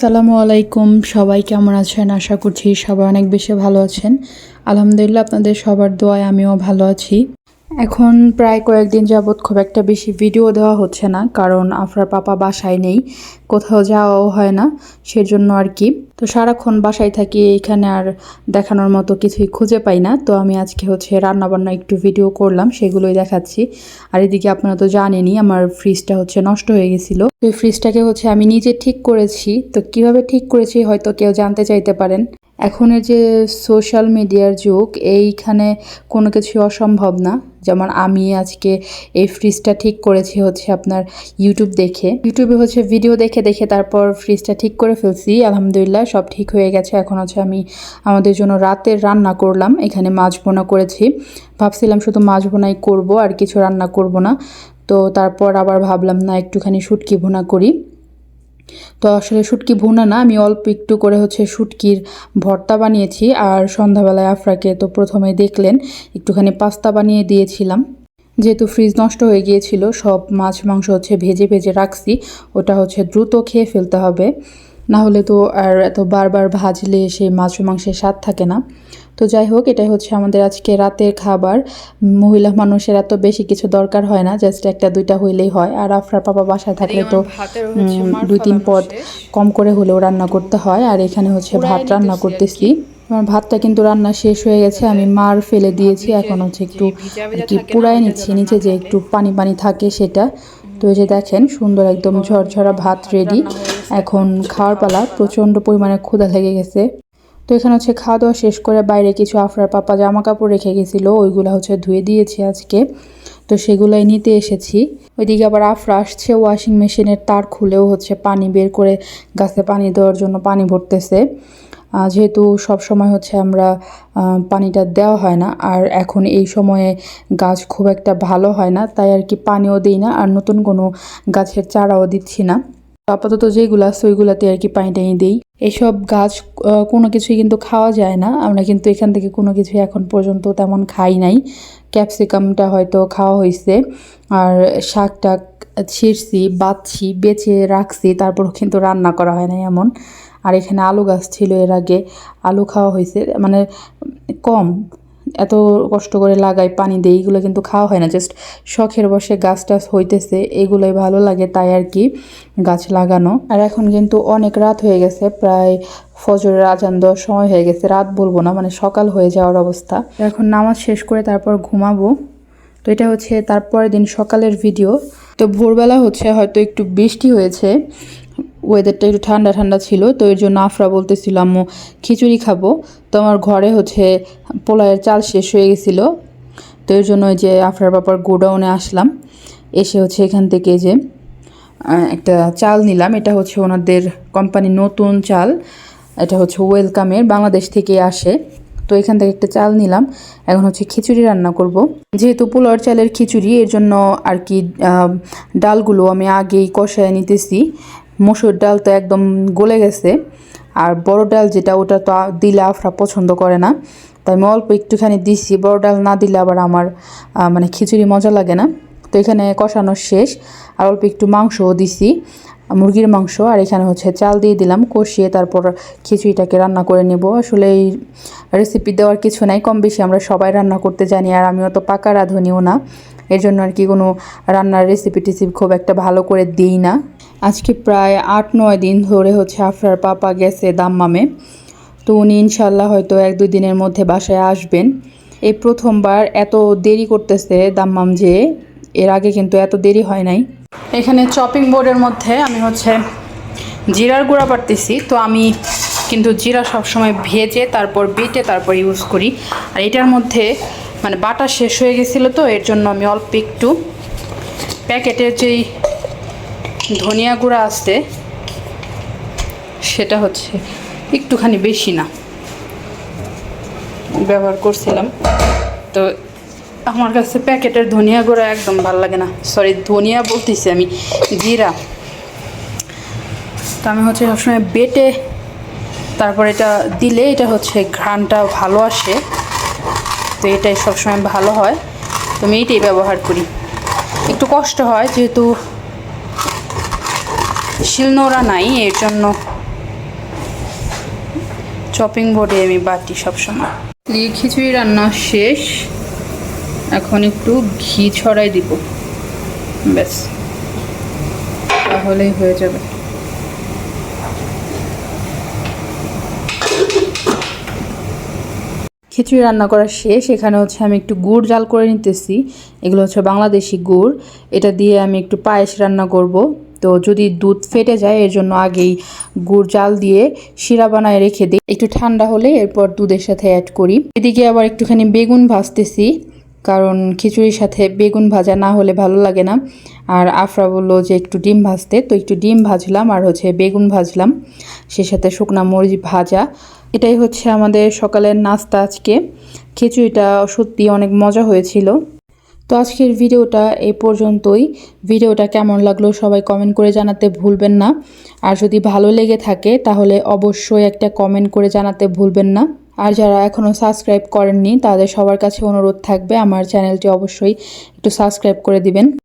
আসসালামু আলাইকুম। সবাই কেমন আছেন? আশা করছি সবাই অনেক বেশি ভালো আছেন। আলহামদুলিল্লাহ, আপনাদের সবার দোয়ায় আমিও ভালো আছি। এখন প্রায় কয়েকদিন যাবৎ খুব একটা বেশি ভিডিও দেওয়া হচ্ছে না, কারণ আফরার পাপা বাসায় নেই, কোথাও যাওয়াও হয় না, সেজন্য আর কি। তো সারাক্ষণ বাসায় থাকি, এখানে আর দেখানোর মতো কিছুই খুঁজে পাই না। তো আমি আজকে হচ্ছে রান্নাবান্না একটু ভিডিও করলাম, সেগুলোই দেখাচ্ছি। আর এদিকে আপনারা তো জানেনই, আমার ফ্রিজটা হচ্ছে নষ্ট হয়ে গেছিল। তো এই ফ্রিজটাকে হচ্ছে আমি নিজে ঠিক করেছি। তো কীভাবে ঠিক করেছি, হয়তো কেউ জানতে চাইতে পারেন। এখনের যে সোশ্যাল মিডিয়ার যুগ, এইখানে কোনো কিছু অসম্ভব না। যেমন আমি আজকে এই ফ্রিজটা ঠিক করেছি হচ্ছে আপনার ইউটিউব দেখে। ইউটিউবে হচ্ছে ভিডিও দেখে দেখে তারপর ফ্রিজটা ঠিক করে ফেলছি। আলহামদুলিল্লাহ সব ঠিক হয়ে গেছে। এখন হচ্ছে আমি আমাদের জন্য রাতের রান্না করলাম। এখানে মাছ বোনা করেছি। ভাবছিলাম শুধু মাছ বোনাই করব, আর কিছু রান্না করব না। তো তারপর আবার ভাবলাম, না, একটুখানি শুটকি ভুনা করি। তো আসলে শুটকি ভুনা না, আমি অল্প একটু করে হচ্ছে শুটকির ভর্তা বানিয়েছি আর সন্ধ্যাবেলায় আফরাকে তো প্রথমে দেখলেন, একটুখানি পাস্তা বানিয়ে দিয়েছিলাম। যেহেতু ফ্রিজ নষ্ট হয়ে গিয়েছিল, সব মাছ মাংস হচ্ছে ভেজে ভেজে রাখছি, ওটা হচ্ছে দ্রুত খেয়ে ফেলতে হবে। না হলে তো আর এত বারবার ভাজলে সেই মাছ মাংসের স্বাদ থাকে না। তো যাই হোক এটাই হচ্ছে আমাদের আজকে রাতের খাবার। মহিলা মানুষের এত বেশি কিছু দরকার হয় না জাস্ট একটা দুইটা হইলেই হয়। আর আফরার পাপা বাসায় থাকলে তো দুই তিন পদ কম করে হলেও রান্না করতে হয়। আর এখানে হচ্ছে ভাত রান্না করতেছি। আমার ভাতটা কিন্তু রান্না শেষ হয়ে গেছে। আমি মার ফেলে দিয়েছি। এখন হচ্ছে একটু কি পুড়ায় নিচ্ছি। নিচে যে একটু পানি পানি থাকে সেটা। তো এই যে দেখেন সুন্দর একদম ঝরঝরা ভাত রেডি এখন খাওয়ার পালা। প্রচণ্ড পরিমাণে ক্ষুধা লেগে গেছে। তো এখানে হচ্ছে খাওয়া দাওয়া শেষ করে বাইরে কিছু আফরার পাপা জামা কাপড় রেখে গেছিল, ওইগুলো হচ্ছে ধুয়ে দিয়েছি আজকে। তো সেগুলোই নিতে এসেছি। ওইদিকে আবার আফরা আসছে ওয়াশিং মেশিনের তার খুলেও হচ্ছে পানি বের করে গাছে পানি দেওয়ার জন্য পানি ভরতেছে। যেহেতু সব সময় হচ্ছে আমরা পানিটা দেওয়া হয় না, আর এখন এই সময়ে গাছ খুব একটা ভালো হয় না, তাই আর কি পানিও দিই না, আর নতুন কোনো গাছের চারাও দিচ্ছি না। আপাতত যেগুলো আছে, ওইগুলাতে আর কি পানি টানি দিই। এসব গাছ কোনো কিছুই কিন্তু খাওয়া যায় না। আমরা কিন্তু এখান থেকে কোনো কিছুই এখন পর্যন্ত তেমন খাই নাই। ক্যাপসিকামটা হয়তো খাওয়া হয়েছে আর শাক টাক ছিঁড়ছি বাচ্ছি বেছে রাখছি, তারপরও কিন্তু রান্না করা হয় না এমন। আর এখানে আলু গাছ ছিল এর আগে। আলু খাওয়া হয়েছে মানে কম। এত কষ্ট করে লাগাই, পানি দেই, এগুলো কিন্তু খাওয়া হয় না। জাস্ট শখের বসে গাছ টাছ হইতেছে, এগুলোই ভালো লাগে তাই আর কি গাছ লাগানো। আর এখন কিন্তু অনেক রাত হয়ে গেছে, প্রায় ফজরের আজান দেওয়ার সময় হয়ে গেছে, রাত বলব না মানে সকাল হয়ে যাওয়ার অবস্থা। এখন নামাজ শেষ করে তারপর ঘুমাবো। তো এটা হচ্ছে তারপরের দিন সকালের ভিডিও। তো ভোরবেলা হচ্ছে হয়তো একটু বৃষ্টি হয়েছে ওয়েদারটা একটু ঠান্ডা ঠান্ডা ছিল, তো এর জন্য আফরা বলতেছিল, আম্মু, খিচুড়ি খাব। তো আমার ঘরে হচ্ছে পোলায়ের চাল শেষ হয়ে গেছিল। তো এর জন্য ওই যে আফরার বাবার গোডাউনে আসলাম। এসে হচ্ছে এখান থেকে যে একটা চাল নিলাম। এটা হচ্ছে ওনাদের কোম্পানির নতুন চাল। এটা হচ্ছে ওয়েলকামের বাংলাদেশ থেকে আসে। তো এখান থেকে একটা চাল নিলাম। এখন হচ্ছে খিচুড়ি রান্না করব। যেহেতু পোলার চালের খিচুড়ি, এর জন্য আর কি ডালগুলো আমি আগেই কষায় নিতেছি। মসুর ডাল তো একদম গলে গেছে। আর বড় ডাল যেটা, ওটা তো দিলে আফরা পছন্দ করে না। তাই আমি অল্প একটুখানি দিচ্ছি বড় ডাল না দিলে আবার আমার মানে খিচুড়ি মজা লাগে না। তো এখানে কষানো শেষ। আর অল্প একটু মাংসও দিছি, মুরগির মাংস। আর এখানে হচ্ছে চাল দিয়ে দিলাম, কষিয়ে তারপর খিচুড়িটাকে রান্না করে নেব। আসলে এই রেসিপি দেওয়ার কিছু নাই, কম বেশি আমরা সবাই রান্না করতে জানি, আর আমিও তো পাকা রাঁধুনিও না। এর জন্য আর কি কোনো রান্নার রেসিপি টেসিপি খুব একটা ভালো করে দিই না। আজকে প্রায় আট, নয় দিন ধরে হচ্ছে আফরার পাপা গেছে দাম্মামে। তো উনি ইনশাল্লাহ হয়তো এক, দুই দিনের মধ্যে বাসায় আসবেন। এই প্রথমবার এত দেরি করতেছে দাম্মাম যে এর আগে কিন্তু এত দেরি হয় নাই। এখানে চপিং বোর্ডের মধ্যে আমি হচ্ছে জিরার গুঁড়া পারতেছি তো আমি কিন্তু জিরা সবসময় ভেজে, তারপর বেটে, তারপর ইউজ করি। আর এটার মধ্যে মানে বাটা শেষ হয়ে গেছিল তো, এর জন্য আমি অল্প একটু প্যাকেটের যেই ধনিয়া গুঁড়া আসতে সেটা হচ্ছে একটুখানি বেশি না। ব্যবহার করছিলাম। তো আমার কাছে প্যাকেটের ধনিয়া গুঁড়া একদম ভালো লাগে না। সরি ধনিয়া বলতেছি আমি, জিরা। তো আমি হচ্ছে সবসময় বেটে, তারপর এটা দিলে এটা হচ্ছে ঘ্রাণটা ভালো আসে। তো এটাই সবসময় ভালো হয়। তো আমি এইটাই ব্যবহার করি। একটু কষ্ট হয় যেহেতু শিলনোড়া নাই, এর জন্য চপিং বোর্ডে আমি বাটি সবসময়। দিয়ে খিচুড়ি রান্না শেষ। এখন একটু ঘি ছড়াই দিব। ব্যাস। তাহলেই হয়ে যাবে। খিচুড়ি রান্না করা শেষ। এখানে হচ্ছে আমি একটু গুড় জাল করে নিতেছি। এগুলো হচ্ছে বাংলাদেশি গুড়। এটা দিয়ে আমি একটু পায়েস রান্না করব। তো যদি দুধ ফেটে যায়, এর জন্য আগেই গুড় জাল দিয়ে শিরা বানায় রেখে দিই। একটু ঠান্ডা হলে এরপর দুধের সাথে অ্যাড করি। এদিকে আবার একটুখানি বেগুন ভাজতেছি, কারণ খিচুড়ির সাথে বেগুন ভাজা না হলে ভালো লাগে না। আর আফরা বলল যে একটু ডিম ভাজতে, তো একটু ডিম ভাজলাম আর হচ্ছে বেগুন ভাজলাম। সে সাথে শুকনা মরিচ ভাজা। এটাই হচ্ছে আমাদের সকালের নাস্তা আজকে। খিচুড়িটা সত্যি অনেক মজা হয়েছিল। তো আজকের ভিডিওটা এই পর্যন্তই। ভিডিওটা কেমন লাগল সবাই কমেন্ট করে জানাতে ভুলবেন না। আর যদি ভালো লেগে থাকে তাহলে অবশ্যই একটা কমেন্ট করে জানাতে ভুলবেন না। আর যারা এখনও সাবস্ক্রাইব করেননি তাদের সবার কাছে অনুরোধ থাকবে আমার চ্যানেলটি অবশ্যই একটু সাবস্ক্রাইব করে দিবেন।